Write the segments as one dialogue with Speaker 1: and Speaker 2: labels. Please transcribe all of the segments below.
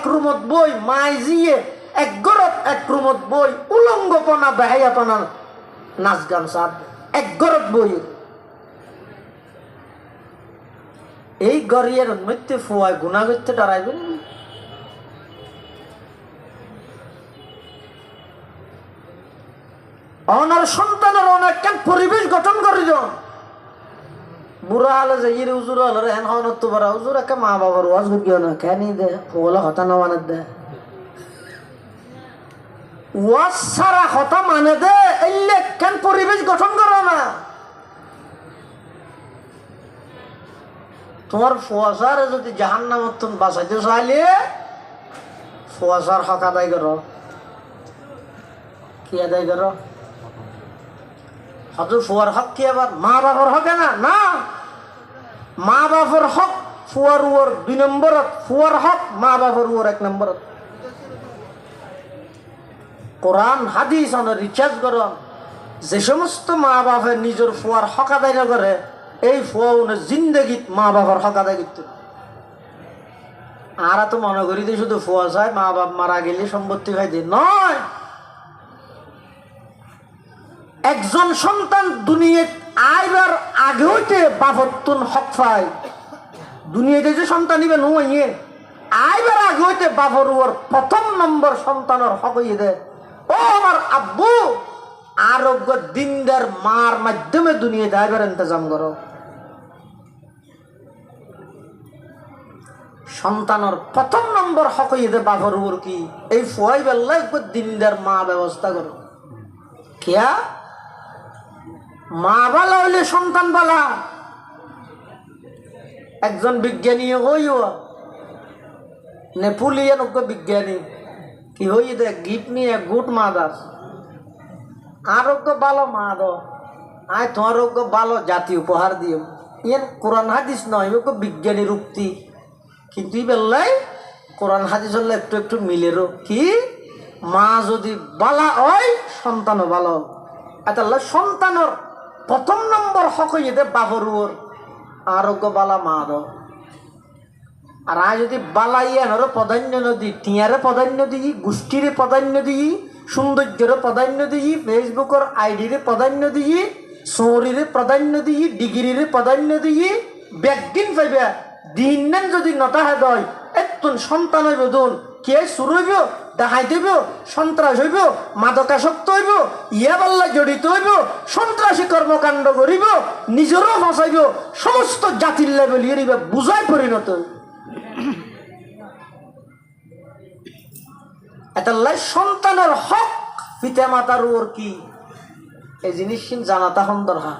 Speaker 1: এক রুমত বই, মাই জিয়ে, এক গরত এক রুমত বই, উলঙ্গপনা বেহাইয়াপনা নাচ গান সার এক গরত বই। এই গরিয়ের মধ্যে ফুয়ায় গুণা করতে ডরাইবেন? অনার সন্তানের অনেক পরিবেশ গঠন করে যান বুড়া হলে যে ইরে উজুর হলে হেন হন তো বড় উজুর একে মা বাবার ওয়াজ গিয়ে না? কেন দে? ওলা হতা না মানে দে। ওয়াজ সারা হতা মানে দে এলে কেন পরিবেশ গঠন করো না তোমার ফুয়াশারে যদি জাহান নামত তুমি বাঁচাইতে চাইলে ফুয়াশার হক আদায় করো কি আদায় করো হয়তো ফুয়ার হক কি আবার মা বাবার হকে না? না! মা বাবার হক, ফুয়ার উয়ার দুই নম্বরত, ফুয়ার হক মা বাবার উয়ার এক নম্বরত। কোরআন, হাদিস আনো রিচার্জ করো। যে সমস্ত মা বাপের নিজের ফুয়ার হক আদায় করে, এই ফুয়া উনি জিন্দগিত মা বাবার হক আদায় করতে। আর তো মনে করি যে শুধু ফুয়া চায় মা বাপ মারা গেলে সম্পত্তি খাই দিয়ে নয়! একজন সন্তান দুনিয়াত আইবার আগে হইতে বাপত্তন হক পায়। দুনিয়াতে যে সন্তান নিবে নুয়ে আইবার আগে হইতে বাপর ওর প্রথম নম্বর সন্তানের হক হইয়ে দে ও আমার আব্বু, আরোগ্য দিনদার মার মাধ্যমে দুনিয়াতে আইবার ইন্তজাম করো। সন্তানের প্রথম নম্বর হক হইয়ে দে বাপর ওর কি? এই ফুয়াই বেল্লা দিনদার মা ব্যবস্থা করো। কেয়া? মা বালা হইলে সন্তান বালা। একজন বিজ্ঞানী হইও নেপুলিয়ান বিজ্ঞানী। কি হই দে গিফট নিয়ে গুড মাদার আরোগ্য মা দো। আয় তোমার ভালো জাতি উপহার দিও। ইয়ান কোরআন হাদিস নয় ওকে বিজ্ঞানীর উক্তি কিন্তু ই বেল্লাই, কোরআন হাদিস হলে একটু একটু মিলেরও কি? মা যদি বালা হয়, সন্তানও ভালো এটা সন্তানের প্রথম নম্বর হক হইতে বাবরুর আরোগ্য বালা মা দ আর আয় যদি বালা ইয়ানোর প্রাধান্য নদী টিয়ারে প্রাধান্য দিই গোষ্ঠীরে প্রাধান্য দিই সৌন্দর্যের প্রাধান্য দিই, ফেসবুকের আইডিরে প্রাধান্য দিই সৌরিরে প্রাধান্য দিই ডিগ্রিরে প্রাধান্য দিই ব্যাকদিন পাইবে দিন নেন যদি নটা হেদ হয় এতুন সন্তান হইব দুন, কে শুরু হইব দেখাই দেব সন্ত্রাস হইব, মাদকাসক্ত হইব ইয়া পাল্লা জড়িত হইব সন্ত্রাসী কর্মকাণ্ড করিব, নিজেরও ফসাইব, সমস্ত জাতির লেভেল ইয়ে বুঝাই পরিণত। এটা সন্তানের হক, পিতা মাতার ওর কি? এই জিনিস জানা তখন দরকার।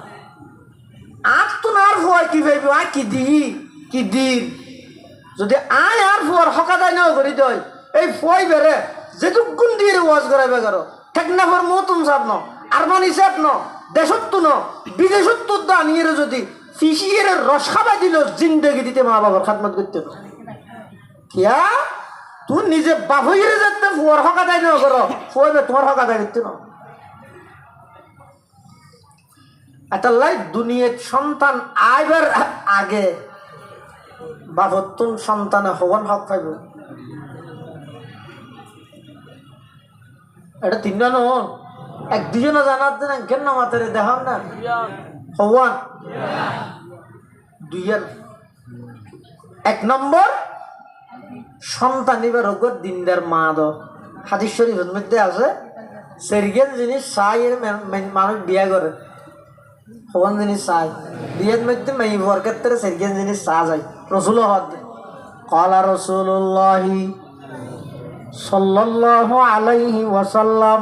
Speaker 1: আর তো না আর ভয়, কি ভাইব আয় কি দি কি দিন যদি আয় আর ফুয়ার হকাদাই না করি দই। এই ফুয়াই বেড়ে, যেটুক গুণ দিয়ে ওয়াজ করাইবে কারও। ঠেক না ফর সাপ ন আরমানি সাপ ন দেশত্ব ন, বিদেশত্ব দা নিয়ে যদি ফিসিয়ে রস খাবাই দিল, জিন্দগি দিতে মা বাবার খাতমত করতে কিয়া? তুই নিজে হয়ে যাতে ফুয়ার হকাদাই না করো ফুয়াইবে তোমার হকাদাই করতে না এটা লাই, দুনিয়ার সন্তান আইবার আগে বাপত্তন সন্তানে হবন হক পাইব। এটা তিনজন হন এক দুজনে জানার দিন, কেন মাতারে দেখান না হওয়ান। দুইজন। এক নম্বর, সন্তান এবার হোক দিনদার মা দ হাদিস শরীফের মধ্যে আছে সেরিগেন জিনিস এর মানুষ বিয়া করে। হওয়ান জিনিস চাই বিয়ের মধ্যে মেয়ে বরকের সেরিগেন জিনিস চা যায়। রসুল হদ কলা রসুল্লাহি সাল্লাল্লাহু আলাইহি ওয়াসাল্লাম।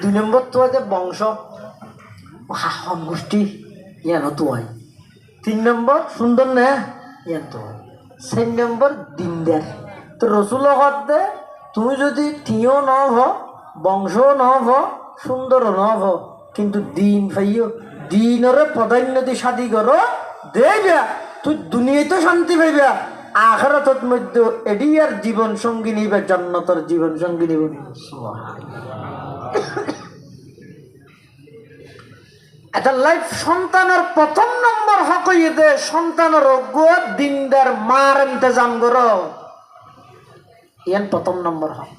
Speaker 1: দুই নম্বর তো যে বংশ। গোষ্ঠী ইয়ান তো হয়। তিন নম্বর, সুন্দর না? ইয়ান তো হয়। চার নম্বর, দিনদার। তো রসুল দে তুমি যদি টিও ন হ বংশ ন হ সুন্দর ন হ কিন্তু দিন পাইও দিনরে প্রাধান্য দি শাদি করো দেবা তুই দুনিয়াতে শান্তি পাইবা। আখরাতত মধ্যে এডি আর জীবন সঙ্গী নিবে জন্নতর জীবন সঙ্গী নিব এটা লাইফ সন্তানের প্রথম নম্বর হক দে সন্তানের অজ্ঞ দিনদার মার ইন্তজাম করো ইয়ান প্রথম নম্বর হক।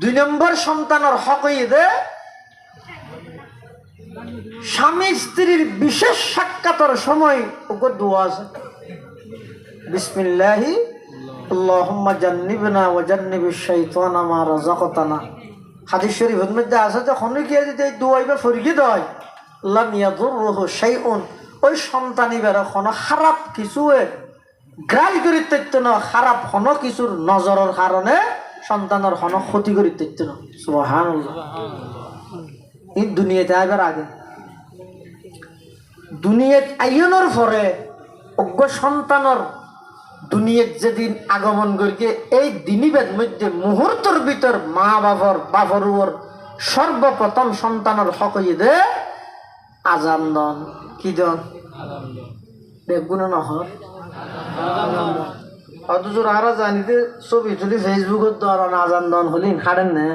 Speaker 1: দুই নম্বর সন্তানের হক দে, স্বামী স্ত্রীর বিশেষ সাক্ষাতের সময় ওকে দোয়া আছে। বিসমিল্লাহি, আল্লাহুম্মা জান্নিবনা ওয়া জান্নিবিশ শাইতানা মা রাযাকাতানা। হাদিস শরীফের মধ্যে আছে যে খনিকে যদি দোয়াইবা ফরিকে দেয় ওই সন্তানিবার কোনো খারাপ কিছুয়ে করি ন খারাপ হন কিছুর নজরের কারণে সন্তানের হন ক্ষতি করি তৈত্য ন এই দুনিয়াতে আইবার আগে। দুনিয়াত আইনের পরে অজ্ঞ সন্তানের দুনিয়াত যেদিন আগমন করিকে, এই দিনীবেদ মধ্যে মুহূর্তের ভিতর মা বাবর বাবর উপর সর্বপ্রথম সন্তানের হকই দে আজান দন কি দন বেগুন নহর অথচ আর জানিতে ছবি তুলি ফেসবুকত দন আজান দন হলিন হারেন না।